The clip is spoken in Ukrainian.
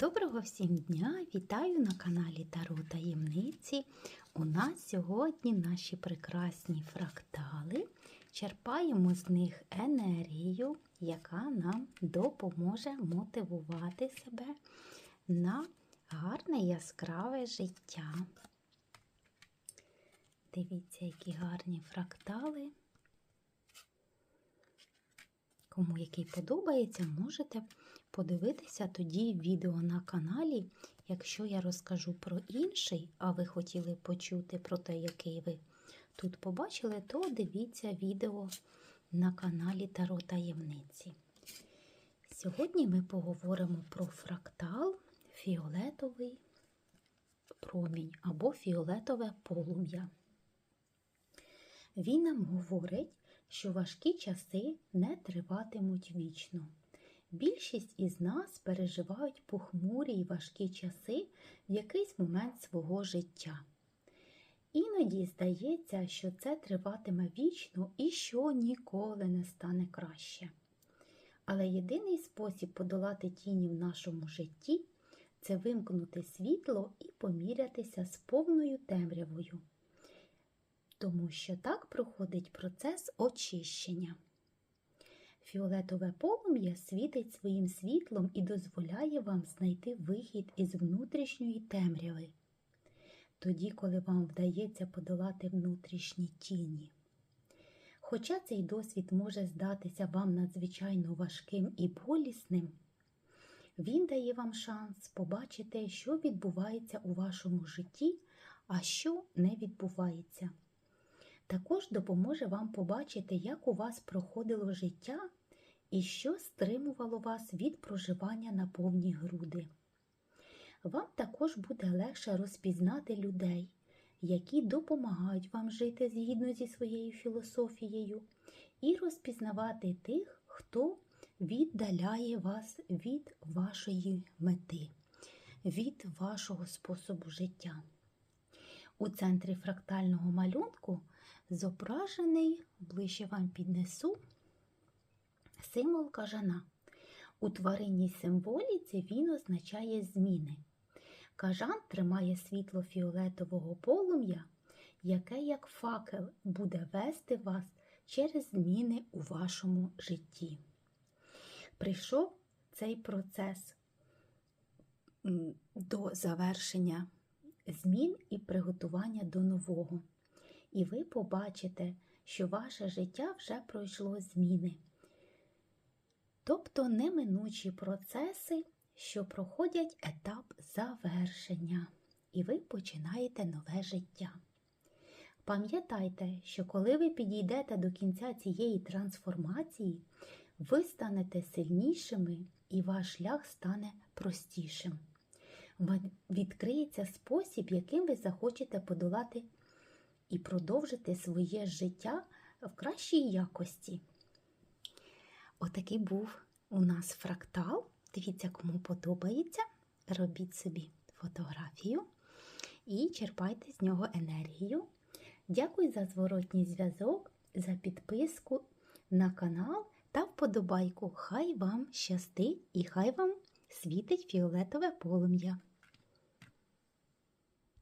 Доброго всім дня! Вітаю на каналі Таро Таємниці. У нас сьогодні наші прекрасні фрактали. Черпаємо з них енергію, яка нам допоможе мотивувати себе на гарне яскраве життя. Дивіться, які гарні фрактали. Кому який подобається, можете подивитися тоді відео на каналі. Якщо я розкажу про інший, а ви хотіли почути про те, який ви тут побачили, то дивіться відео на каналі Таро Таємниці. Сьогодні ми поговоримо про фрактал фіолетовий промінь або фіолетове полум'я. Він нам говорить, що важкі часи не триватимуть вічно. Більшість із нас переживають похмурі й важкі часи в якийсь момент свого життя. Іноді здається, що це триватиме вічно і що ніколи не стане краще. Але єдиний спосіб подолати тіні в нашому житті це вимкнути світло і помірятися з повною темрявою тому що так проходить процес очищення. Фіолетове полум'я світить своїм світлом і дозволяє вам знайти вихід із внутрішньої темряви, тоді, коли вам вдається подолати внутрішні тіні. Хоча цей досвід може здатися вам надзвичайно важким і болісним, він дає вам шанс побачити, що відбувається у вашому житті, а що не відбувається також допоможе вам побачити, як у вас проходило життя і що стримувало вас від проживання на повні груди. Вам також буде легше розпізнати людей, які допомагають вам жити згідно зі своєю філософією, і розпізнавати тих, хто віддаляє вас від вашої мети, від вашого способу життя. У центрі фрактального малюнку зображений, ближче вам піднесу, символ кажана. У тваринній символіці він означає зміни. Кажан тримає світло фіолетового полум'я, яке, як факел, буде вести вас через зміни у вашому житті. Прийшов цей процес до завершення змін і приготування до нового. І ви побачите, що ваше життя вже пройшло зміни. Тобто неминучі процеси, що проходять етап завершення, і ви починаєте нове життя. Пам'ятайте, що коли ви підійдете до кінця цієї трансформації, ви станете сильнішими і ваш шлях стане простішим. Відкриється спосіб, яким ви захочете подолати і продовжити своє життя в кращій якості. Отакий був у нас фрактал. Дивіться, кому подобається. Робіть собі фотографію і черпайте з нього енергію. Дякую за зворотній зв'язок, за підписку на канал та вподобайку. Хай вам щастить і хай вам світить фіолетове полум'я.